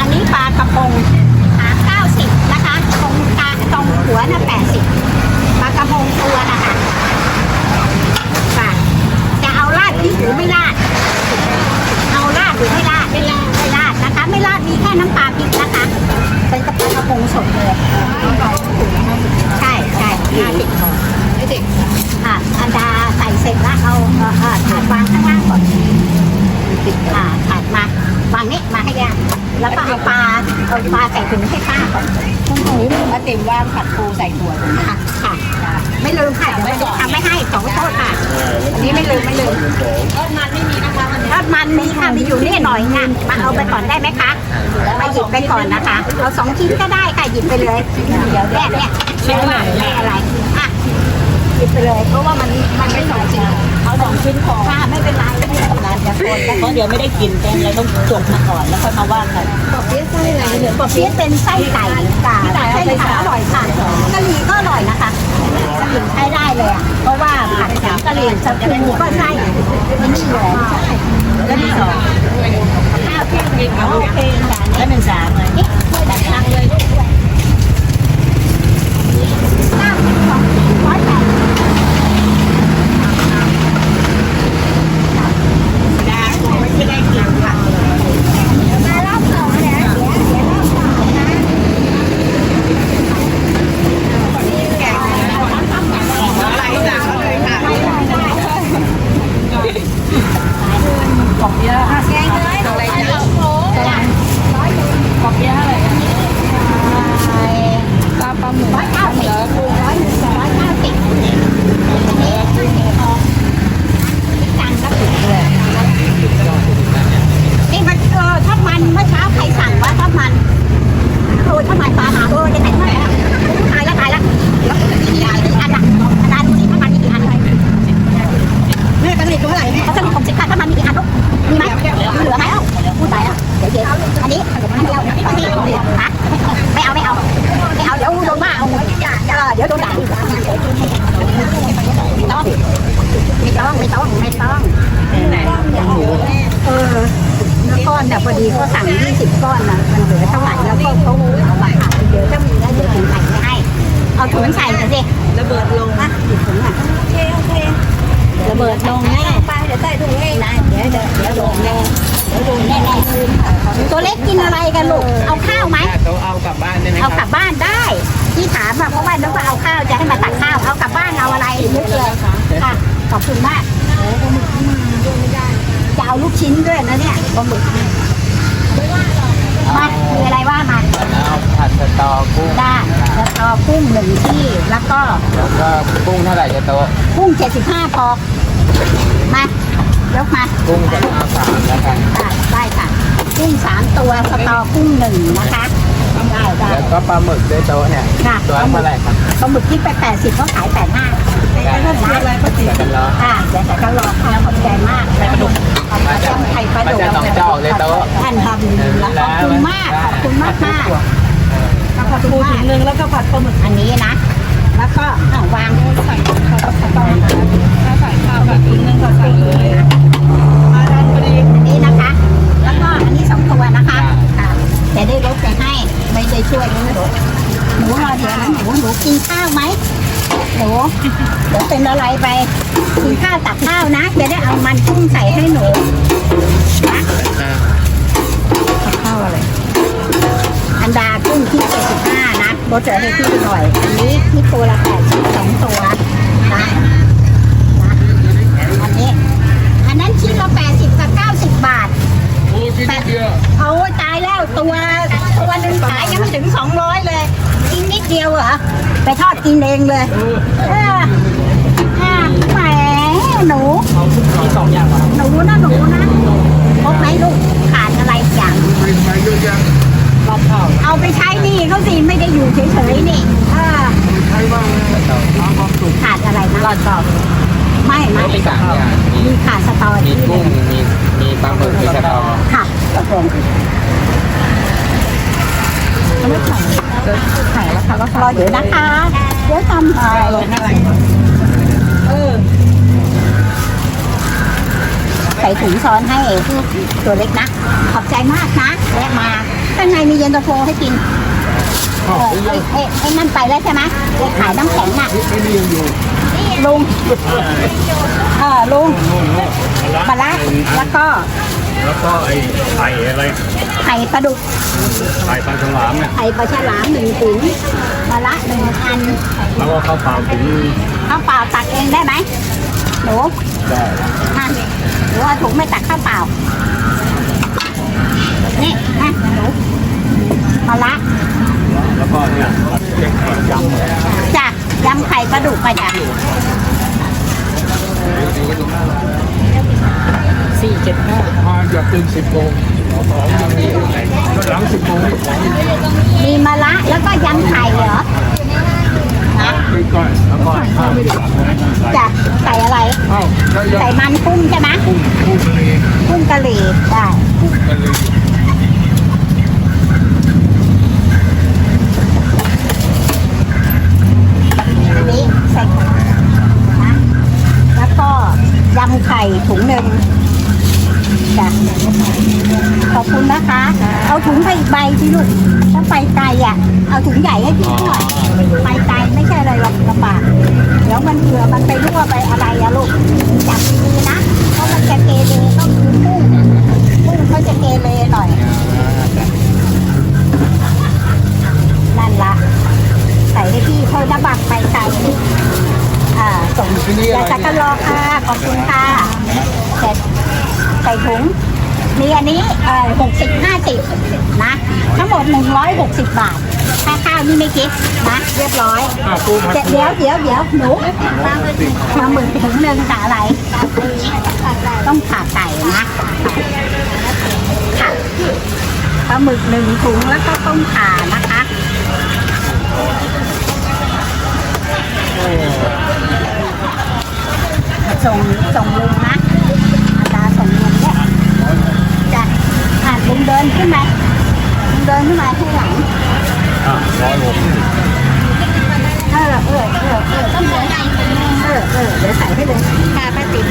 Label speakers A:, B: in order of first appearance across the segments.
A: อันนี้ปลากระพงหางเก้าสิบนะคะตรงกลางตรงหัวน่ะแปดสิบปลากระพงตัวนะคะค่ะจะเอาราดพริกหรือไม่ราด เอาราดหรือไม่ราดไม่ราดไม่ราดนะคะ ไม่ราดมีแค่น้ำปลาพริกนะคะ เป็นกระเพากระพงสดเลยใช่ใช่ห้าสิบไม่เด็กอะอันดาใส่เสร็จแล้วเอาเออเออถาดวางข้างล่างก่อนอ่าถาดมาวางนี่มาให้ย่า แล้วก็เอาปลาเอาปลาใส่ถุงให้ป้าก่อน
B: คุณหนูมาติมว่างผัดปูใส่ถั่วตรง
A: ค่ะค่ะไม่ลืมค่ะเดี๋ยวไม่ทำไม่ให้ของโทษค่ะอันนี้ไม่ลืมไม่ลืม
B: ทอดมันไม่มีนะคะวันนี้
A: ทอดมันมีค่ะมีอยู่นี่หน่อยค่ะมาเอาไปก่อนได้ไหมคะมาหยิบไปก่อนนะคะเอาสองชิ้นก็ได้ค่ะหยิบไปเลยเดี๋ยวแรกเนี่ยไม่ว่าไม่อะไรอะหยิบไปเลยเพราะว่ามันมันไม่สองชิ้น
B: เอาสองชิ้นพอ
A: ค่ะไม่เป็นไรไม่เป็นไรเดี๋ยวคนกัน
B: เพราะเดี๋ยวไม่ได้กินกันเราต้องจบมาก่อนแล้วค่อยมาว่ากัน
A: ปอบเปี๊ยะไส้อะไรเนี่ยปอบเปี๊ยะเป็นไส้ไก่ค่ะไส้ไก่อร่อยค่ะกะหรี่ก็อร่อยนะคะกะหรี่ใช้ได้เลยอะเพราะว่าผัดแกงกะหรี่สตูก็ใช่ไม่นี่เลยใช่
B: แล้วมีสอง
A: ข้าวเที่ยงกินโอเคค่ะ
B: แล้วเป็นสามเลย
A: นี่ช่วยดังๆเลยลูกด้วยเก้าสิบสองร้อยแปด
B: ดาไม่ได้กินค่ะ
A: มารอบสองนะเดี๋ยวเดี๋ยวรอบสองนะ
B: อะไรสั่งเลยค่ะ
A: ปอบเปี๊ยะห้าสิบ
B: อะไรจ้ะ
A: ปอบเปี๊ยะอะไรปลาปลาหมึกร้อยเก้าสิบร้อยหนึ่งร้อยเก้าสิบอันนี้คือเห็ดทองจังก็ถูกเลยนี่มันเออทอดมันเมื่อเช้าใครสั่งว่าทอดมันโอ้ยทอดมันปลาหาเออจะไหนเท่าไหร่ตายแล้วตายแล้วเดี๋ยวมีอะไรอีกอันละอาจารย์ดูสิทอดมันมีกี่อัน
B: แม่กระดิ่งตัวไหนเนี่ย
A: เขาจะมีผมสิบคันถ้ามันมีกี่อันลูกมีไหมเหลือไหมเอ้าพูดไปอะเดี๋ยวเดี๋ยวอันนี้อันเดียวอันนี้ฮะไม่เอาไม่เอาไม่เอาเดี๋ยวโดนว่าเอาเดี๋ยวโดนด่าไม่ต้องไม่ต้องไม่ต้องไม่ต้องไม่ต้อง
B: ไหนยังหมู
A: เออก้อนแต่พอดีเขาสั่ง20ก้อนนะมันเหลือเท่าไหร่แล้วก็เขาเอามาขายเดี๋ยวถ้ามีแล้วเดี๋ยวถุงใส่ไปให้ เอาถุงใส่กันสิ
B: ระเบิดลง
A: นะหยิบถุงอะ
B: โอเคโอเค
A: ระเบิดลงแน่
B: ไปเดี๋ยวใส่ถุงเอง
A: นะเดี๋ยวเดี๋ยวเดี๋ยวโดนแน่ เดี๋ยวโดนแน่แน่ตัวเล็กกินอะไรกันลูก เอาข้าวไหม
C: เขาเอากลับบ้านได้ไหมค
A: เอา
C: รับ
A: กลับบ้านได้ที่ถามอะเพราะว่านึกว่าเอาข้าวจะให้มาตักข้าว เอากลับบ้านเอาอะไรนึกเลยค่ะขอบคุณมากจะเอาลูกชิ้นด้วยนะเนี่ยปลาหมึกมามีอะไรว่ามา
C: เอาผัดสตอกุ้ง
A: ได้แล้วก็กุ้งหนึ่งที่แล้วก็
C: แล้วก็กุ้งเท่าไหร่จะโต๊ะ
A: กุ้ง75พอมา ยกมา
C: กุ้งจะเอาสามแล้วกัน
A: ได้ได้ค่ะ กุ้งสามตัวสตอกุ้งหนึ่งนะคะได้ได้
C: แล้วก็ปลาหมึกด้วยโต๊ะเนี่ย
A: ค่ะ
C: ตัวเท่าไหร่ครับ
A: ปลาหมึกที่ไปแปดสิบเขาขายแปดห้า
C: ได้อะไรก็ติดกันแล้ว
A: ค่ะเดี๋ยวแต่ก็รอค่ะขอบใจมากปลาดุกขอบคุณไข่ปลาดุก
C: มาจากหนองจอกเลยโต๊ะ
A: ท่านทำดีแล้วขอบคุณมากขอบคุณมากมากขอบคุณ
B: ปู
A: มา
B: ถุ
A: ก
B: งหนึ่งแล้วก็ผัดปลาหมึก
A: อันนี้นะ แล้วก็อ้าววาง
B: ใส่ข้าวสตอถ้าใส่ข้าว แบบถุงหนึ่งก็ใส่เลย มาทานพอดี
A: อันนี้นะคะ แล้วก็อันนี้สองตัวนะคะค่ะจะได้ลดไปให้ไม่ได้ช่วยหนูหนูรอเดี๋ยวนะหนูหนูกินข้าวไหมหนูเดี๋ยวเป็นอะไรไปกินข้าวตักข้าวนะ จะได้เอามันกุ้งใส่ให้หนูนะ
B: ข้าวอะไร
A: อันดากุ้งที่75นะลดเหลือให้พี่หน่อย อันนี้ที่ตัวละ80สองตัวนะนะอันนี้ อันนั้นชิ้นละ80กับ90บาท
C: โอ้ชิ้นเดียว
A: เอาตายแล้วตัวตัวหนึ่งขายยังไม่ถึง200เลยกินนิดเดียวเหรอ ไปทอดกินเองเลยเอออะแหมหนู
B: มีสองอย่างวะ
A: หนูนะหนูนะพบไหมลูกขาดอะไรอย่าง
C: ไปเยอะแยะ
B: ราดข้าว
A: เอาไปใช้หนี่เขาสิไม่ได้อยู่เฉยๆนี่เออ
C: ใช่บ้างเลยเอาความสุข
A: ขาดอะไรนะ
B: ราดข้าว
A: ไม่ไม่
C: มีสามอย่างมี
A: มีขาดสตอ
C: มี
A: รี่
C: กุ้งมีมีปลาหมึกมีสตอ
A: ค่ะกระโปรง
B: ไม่ถ่ายจะถ่ายแล้วค่ะก็
A: รอเดี๋ยวนะคะเดี๋ยวทำอะ
B: เออ
A: ใส่ถุงซ้อนให้ตัวเล็กนะ ขอบใจมากนะแวะมาข้างในมีเย็นตาโฟให้กินเออไอ้ไอ้นั่นไปแล้วใช่ไหมไอ้ขายน้ำแข็งน่ะ
C: ไม่มียังอยู่
A: ลุงเออลุงปลาร้าแล้วก็
D: แล้วก็ไอ้ไข่อะไร
A: ไข่ปลาดุก
D: ไข่ปลาฉลามเนี่ย
A: ไข่ปลาฉลามหนึ่งถุงปลาละหนึ่งอัน
D: แล้วก็ข้าวเปล่าถึง
A: ข้าวเปล่าตักเองได้ไหมหนู
D: ได้
A: อะหนูเอาถุงไม่ตักข้าวเปล่า นี่นะหนูปลาละ
D: แล้วก็เนี่ยเช็คยำ
A: จ้ะ ยำไข่ปลาดุกไปจ้ะ
B: สี่เจ็ดห้า
C: มาอย่าตื่นสิบโมงของยังมีหลังสิบโมงนี่ของ
A: มีมะละแล้วก็ยำไข่เหรอนะ
C: ใกล้ๆแล้วก็ข้าวไม่ได้
A: จ้ะใส่อะไร
C: อ้าวแล้วยัง
A: ใส่มันกุ้งใช่ไหม
C: กุ้งกุ้งทะเล
A: กุ้งกะหรี่ได้
C: กุ้งทะเล
A: อันนี้ใส่นะแล้วก็ยำไข่ถุงหนึ่งจ้ะขอบคุณนะคะ เอาถุงไปอีกใบที่ลูกถ้าไปไกลอะ เอา ถุงใหญ่ให้พี่หน่อยไปไกลไม่ใช่อะไรหรอกลำบากเดี๋ยวมันเผื่อมันไปรั่วไปอะไรอะลูกจับดีๆนะเพราะมันจะเกเรก็คือกุ้งกุ้งเขาจะเกเรหน่อย นั่นละใส่ให้พี่เขาจะบักไปไกลอ่าส่งอยากกันรอค่ะขอบคุณค่ะเสร็จใส่ถุงมีอันนี้เออหกสิบห้าสิบนะ ทั้งหมดหนึ่งร้อยหกสิบบาท ค่าข้าวนี่ไม่คิดนะเรียบร้อย
C: อ้าวปูผัด
A: เดี๋ยวเดี๋ยวเดี๋ยวหนูปลาหมึกถุงหนึ่งกับอะไร ต้องผ่าไก่นะค่ะปลาหมึกหนึ่งถุงแล้วก็ต้มข่านะคะส่งส่งลุงนะอาจารย์ส่งลุงเนี่ยจะอะลุงเดินขึ้นมาลุงเดินขึ้นมาข้างหลัง
D: อะร้อยหก
A: เออเออเออเออต้องเออเออเดี๋ยวใส่ให้เลยค่ะป้าติ๋ม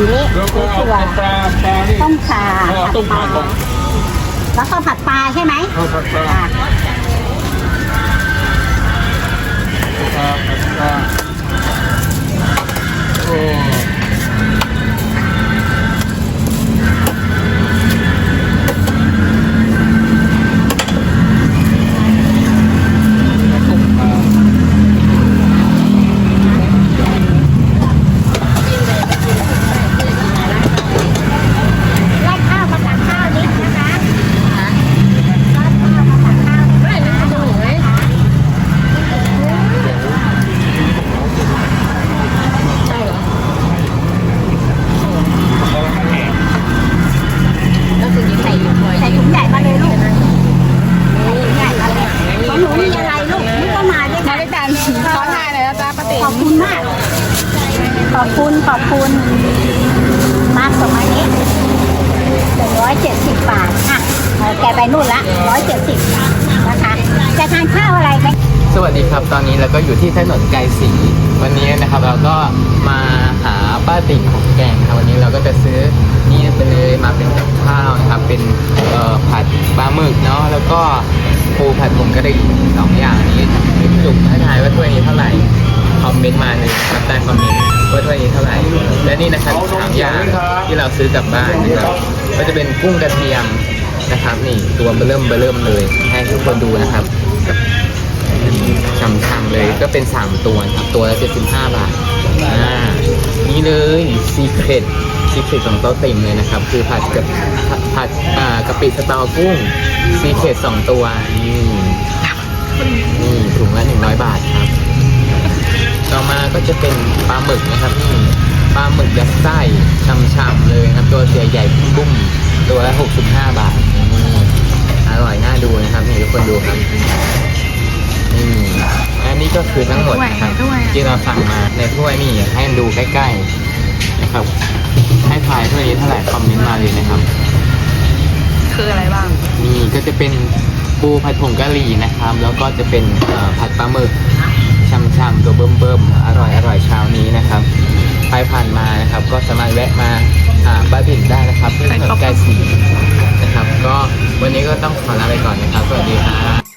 A: อันนี้แล้ว
C: ปูก็เอา
A: ตัว
C: ปลาปลานี่
A: ต้มข่า
C: เอต้มขาก่อน
A: แล้วก็ผัดปลาใช่ไหม
C: เอาผัดปลา
A: อะ
C: ปลาผัดปลาโอ้
A: คุณขอบคุณ มากสมัยนี้หนึ่งร้อยเจ็ดสิบบาทอะแกไปนู่นละร้อยเจ็ดสิบนะคะจะทานข้าวอะไรไหม
E: สวัสดีครับตอนนี้เราก็อยู่ที่ถนนไกรศรีวันนี้นะครับเราก็มาหาป้าติ๋มของแกงครับวันนี้เราก็จะซื้อนี่ไปเลยมาเป็นกับข้าวนะครับเป็นผัดปลาหมึกเนาะแล้วก็ปูผัดผงกะหรี่สองอย่างนี้จุกให้ทายว่าถ้วยนี้เท่าไหร่คอมเมนต์มาเลยครับใต้คอมเมนต์ ว่าถ้วยนี้เท่าไหร่ และนี่นะครับสามอย่างที่เราซื้อกลับบ้านนะครับก็จะเป็นกุ้งกระเทียมนะครับ นี่ตัวเบริ่มเบริ่มเลย ให้ทุกคนดูนะครับช่ำๆเลยก็เป็น 3 ตัวครับตัวละ75 บาทอ่านี่เลยซีเครตซีเครตของโต๊ะติ่มเลยนะครับ คือผัดกับผัดผัดอ่ากะปิสตอกุ้งซีเครตสองตัวนี่นี่ถุงละ100 บาทครับ ต่อมาก็จะเป็นปลาหมึกนะครับนี่ปลาหมึกยัดไส้ช่ำๆเลยครับ ตัวใหญ่ๆบุ้มๆตัวละ65 บาทนี่อร่อยน่าดูนะครับนี่ทุกคนดูครับนี่อันนี้ก็คือทั้งหมดนะครับที่เราสั่งมาในถ้วยนี่ให้ดูใกล้ๆนะครับ ให้ทายถ้วยนี้เท่าไหร่คอมเมนต์มาเลยนะครับ
B: คืออะไรบ้าง
E: นี่ก็จะเป็นปูผัดผงกะหรี่นะครับ แล้วก็จะเป็นเอ่อผัดปลาหมึก ช่ำๆตัวเบิ่มๆอร่อยอร่อยเช้านี้นะครับใครผ่านมานะครับ ก็สามารถแวะมาหาบ้าบิ่นได้นะครับที่ถนนแกลสีนะครับ ก็วันนี้ก็ต้องขอลาไปก่อนนะครับสวัสดีครับ